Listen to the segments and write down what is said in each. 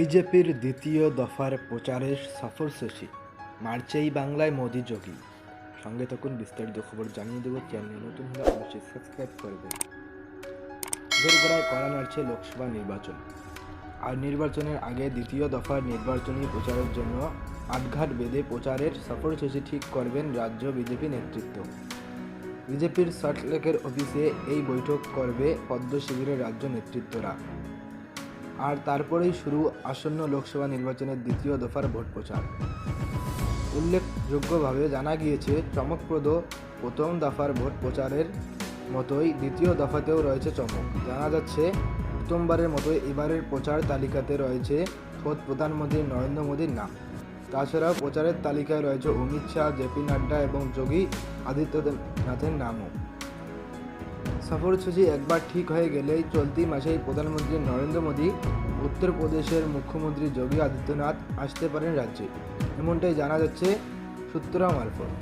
বিজেপির দ্বিতীয় দফার প্রচারের সফরসূচি মার্চেই বাংলায় মোদি যোগী। সঙ্গে তখন বিস্তারিত খবর জানিয়ে দেবো চ্যানেল নতুন হলে অবশ্যই সাবস্ক্রাইব দোরগোড়ায় কড়া নাড়ছে লোকসভা নির্বাচন। আর নির্বাচনের আগে দ্বিতীয় দফার নির্বাচনী প্রচারের জন্য আটঘাট বেঁধে প্রচারের সফরসূচি ঠিক করবেন রাজ্য বিজেপি নেতৃত্ব। বিজেপির সল্টলেকের অফিসে এই বৈঠক করবে পদ্ম শিবিরের রাজ্য নেতৃত্বরা। আর তারপরেই শুরু আসন্ন লোকসভা নির্বাচনের দ্বিতীয় দফার ভোট প্রচার। উল্লেখযোগ্যভাবে জানা গিয়েছে, চমকপ্রদ প্রথম দফার ভোট প্রচারের মতোই দ্বিতীয় দফাতেও রয়েছে চমক। জানা যাচ্ছে, প্রথমবারের মতো এবারের প্রচার তালিকাতে রয়েছে খোদ প্রধানমন্ত্রী নরেন্দ্র মোদীর নাম। তাছাড়াও প্রচারের তালিকায় রয়েছে অমিত শাহ জেপি নাড্ডা এবং যোগী আদিত্যনাথের নামও। সফরসূচি একবার ঠিক হয়ে গেলেই চলতি মাসেই প্রধানমন্ত্রী নরেন্দ্র মোদী, উত্তরপ্রদেশের মুখ্যমন্ত্রী যোগী আদিত্যনাথ আসতে পারেন রাজ্যে। এমনটাই জানা যাচ্ছে সূত্রা মারফত।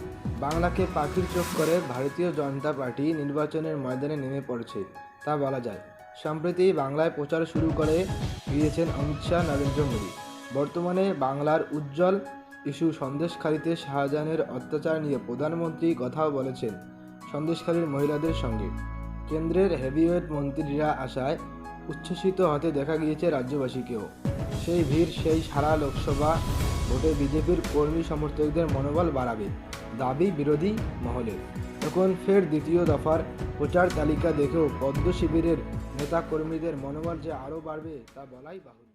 বাংলাকে পাখির চোখ করে ভারতীয় জনতা পার্টি নির্বাচনের ময়দানে নেমে পড়ছে, তা বলা যায়। সম্প্রতি বাংলায় প্রচার শুরু করে দিয়েছেন অমিত শাহ, নরেন্দ্র মোদী। বর্তমানে বাংলার উজ্জ্বল ইস্যু সন্দেশখালিতে শাহজাহানের অত্যাচার নিয়ে প্রধানমন্ত্রী কথাও বলেছেন। সন্দেশখালীর মহিলাদের সঙ্গে। কেন্দ্রের হেভিওয়েট মন্ত্রীরা আসায় উচ্ছ্বসিত হতে দেখা গিয়েছে রাজ্যবাসীকেও। সেই ভিড়, সেই সারা লোকসভা ভোটে বিজেপির কর্মী সমর্থকদের মনোবল বাড়াবে, দাবি বিরোধী মহলের। তখন ফের দ্বিতীয় দফার প্রচার তালিকা দেখেও পদ্ম শিবিরের নেতাকর্মীদের মনোবল যে আরও বাড়বে তা বলাই বাহুল্য।